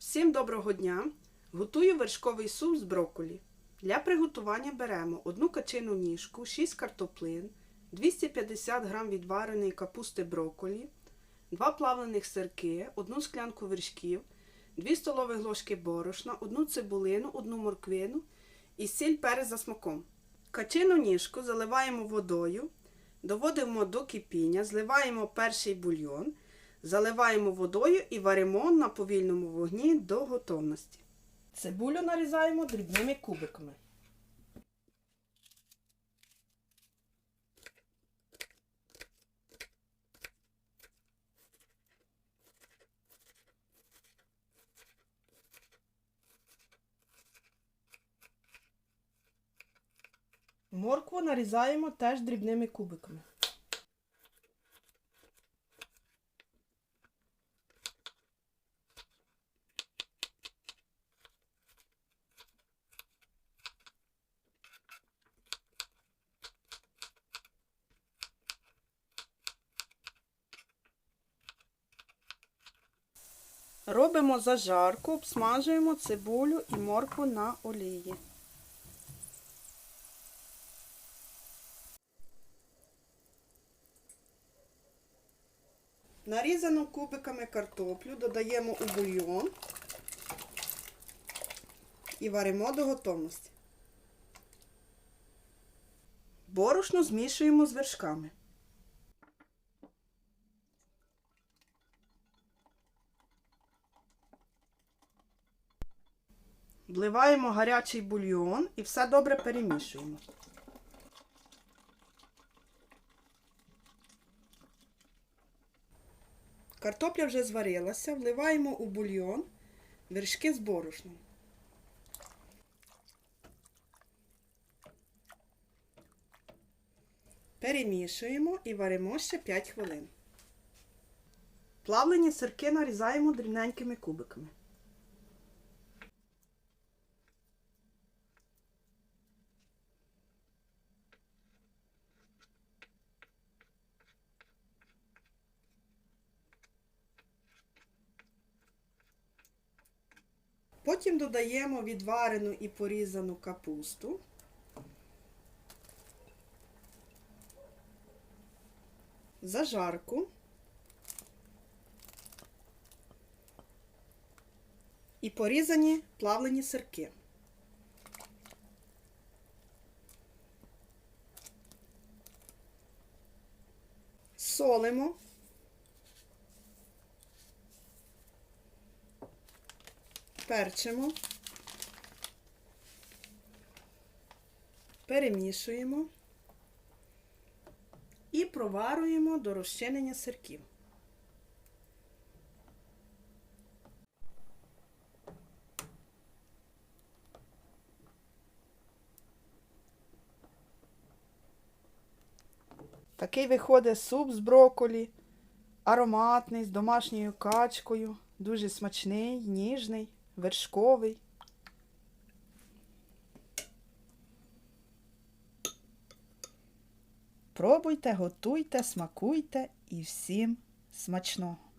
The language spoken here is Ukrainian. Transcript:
Всім доброго дня! Готую вершковий суп з брокколі. Для приготування беремо одну качину ніжку, 6 картоплин, 250 г відвареної капусти брокколі, 2 плавлених сирки, 1 склянку вершків, 2 столові ложки борошна, 1 цибулину, 1 морквину і сіль перець за смаком. Качину ніжку заливаємо водою, доводимо до кипіння, зливаємо перший бульйон, заливаємо водою і варимо на повільному вогні до готовності. Цибулю нарізаємо дрібними кубиками. Моркву нарізаємо теж дрібними кубиками. Робимо зажарку, обсмажуємо цибулю і моркву на олії. Нарізану кубиками картоплю додаємо у бульйон і варимо до готовності. Борошно змішуємо з вершками. Вливаємо гарячий бульйон і все добре перемішуємо. Картопля вже зварилася, вливаємо у бульйон вершки з борошном. Перемішуємо і варимо ще 5 хвилин. Плавлені сирки нарізаємо дрібненькими кубиками. Потім додаємо відварену і порізану капусту. Зажарку. І порізані плавлені сирки. Солимо. Перчимо, перемішуємо. І проварюємо до розчинення сирків. Такий виходить суп з брокколі, ароматний, з домашньою качкою, дуже смачний, ніжний вершковий. Пробуйте, готуйте, смакуйте і всім смачного!